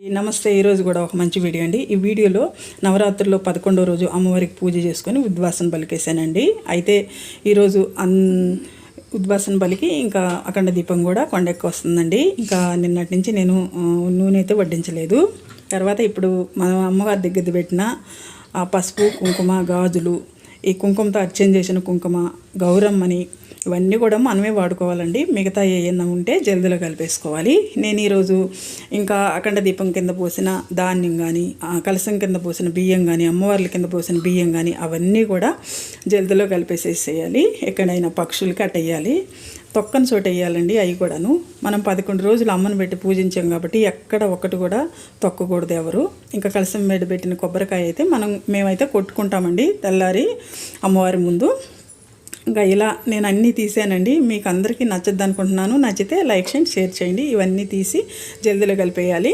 నమస్తే ఈరోజు కూడా ఒక మంచి వీడియో అండి. ఈ వీడియోలో నవరాత్రిలో పదకొండో రోజు అమ్మవారికి పూజ చేసుకొని ఉద్వాసన పలికేశానండి అయితే ఈరోజు అన్ ఉద్వాసన బలికి ఇంకా అఖండ దీపం కూడా కొండెక్కి వస్తుందండి. ఇంకా నిన్నటి నుంచి నేను నూనె అయితే వడ్డించలేదు. తర్వాత ఇప్పుడు మన అమ్మవారి దగ్గర పెట్టిన పసుపు కుంకుమ గాజులు ఈ కుంకుమతో అర్చన చేసిన కుంకుమ గౌరమ్మని ఇవన్నీ కూడా మనమే వాడుకోవాలండి. మిగతా ఏమైనా ఉంటే జల్దిలో కలిపేసుకోవాలి. నేను ఈరోజు ఇంకా అఖండ దీపం కింద పోసిన ధాన్యం కానీ కలసం కింద పోసిన బియ్యం కానీ అమ్మవార్ల కింద పోసిన బియ్యం కానీ అవన్నీ కూడా జల్దిలో కలిపేసేసేయాలి. ఎక్కడైనా పక్షులకి అట్టేయాలి తొక్కని చోట వేయాలండి అవి కూడాను. మనం పదకొండు రోజులు అమ్మను పెట్టి పూజించాం కాబట్టి ఎక్కడ ఒక్కటి కూడా తొక్కకూడదు ఎవరు. ఇంకా కలసం మీద పెట్టిన కొబ్బరికాయ అయితే మనం మేమైతే కొట్టుకుంటామండి తెల్లారి అమ్మవారి ముందు. ఇంకా ఇలా నేను అన్నీ తీసానండి. మీకు అందరికీ నచ్చద్దు అనుకుంటున్నాను నచ్చితే లైక్ చేయండి షేర్ చేయండి. ఇవన్నీ తీసి జల్దీలో కలిపేయాలి.